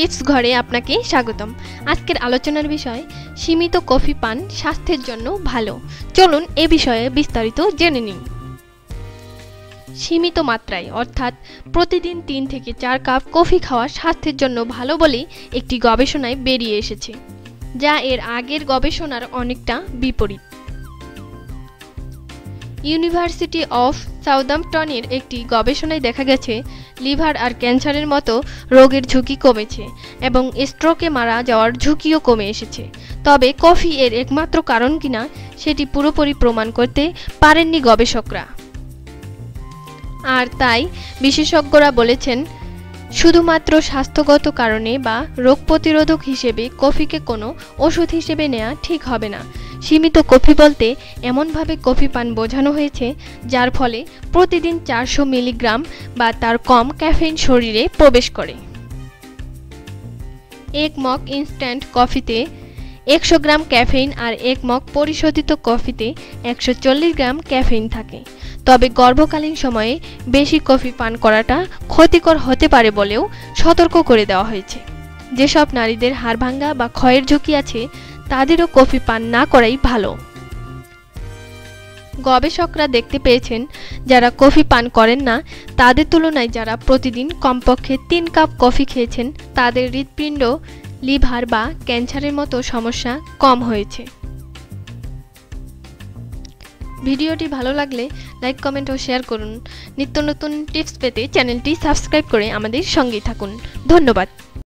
Tips ঘরে আপনাকে স্বাগতম। আজকের আলোচনার বিষয়, সীমিত কফি পান স্বাস্থ্যের জন্য ভালো। চলুন এ বিষয়ে বিস্তারিত জেনে নিন সীমিত মাত্রায়, অর্থাৎ প্রতিদিন তিন থেকে চার কাপ কফি খাওয়া স্বাস্থ্যের জন্য ভালো বলে একটি গবেষণায় বেরিয়ে এসেছে, যা এর আগের গবেষণার অনেকটা বিপরীত। ইউনিভার্সিটি অফ সাউদাম্পটনের একটি গবেষণায় দেখা গেছে, লিভার আর ক্যান্সারের মতো রোগের ঝুঁকি কমেছে এবং স্ট্রোকে মারা যাওয়ার ঝুঁকিও কমে এসেছে। তবে কফি এর একমাত্র কারণ কিনা, সেটি পুরোপুরি প্রমাণ করতে পারেননি গবেষকরা। আর তাই বিশেষজ্ঞরা বলেছেন, শুধুমাত্র স্বাস্থ্যগত কারণে বা রোগ প্রতিরোধক হিসেবে কফিকে কোনো ওষুধ হিসেবে নেওয়া ঠিক হবে না। সীমিত কফি বলতে এমনভাবে কফি পান বোঝানো হয়েছে, যার ফলে প্রতিদিন চারশো মিলিগ্রাম বা তার কম ক্যাফেইন শরীরে প্রবেশ করে। এক মগ ইনস্ট্যান্ট কফিতে একশো গ্রাম ক্যাফেইন আর এক মগ পরিশোধিত কফিতে একশো চল্লিশ গ্রাম ক্যাফেইন থাকে। তবে গর্ভকালীন সময়ে বেশি কফি পান করাটা ক্ষতিকর হতে পারে বলেও সতর্ক করে দেওয়া হয়েছে। যেসব নারীদের হাড় ভাঙ্গা বা ক্ষয়ের ঝুঁকি আছে তাদেরও কফি পান না করাই ভালো। গবেষকরা দেখতে পেয়েছেন, যারা কফি পান করেন না, তাদের তুলনায় যারা প্রতিদিন কমপক্ষে তিন কাপ কফি খেয়েছেন, তাদের হৃৎপিণ্ড, লিভার বা ক্যান্সারের মতো সমস্যা কম হয়েছে। ভিডিওটি ভালো লাগলে লাইক, কমেন্ট ও শেয়ার করুন। নিত্য নতুন টিপস পেতে চ্যানেলটি সাবস্ক্রাইব করে আমাদের সঙ্গেই থাকুন। ধন্যবাদ।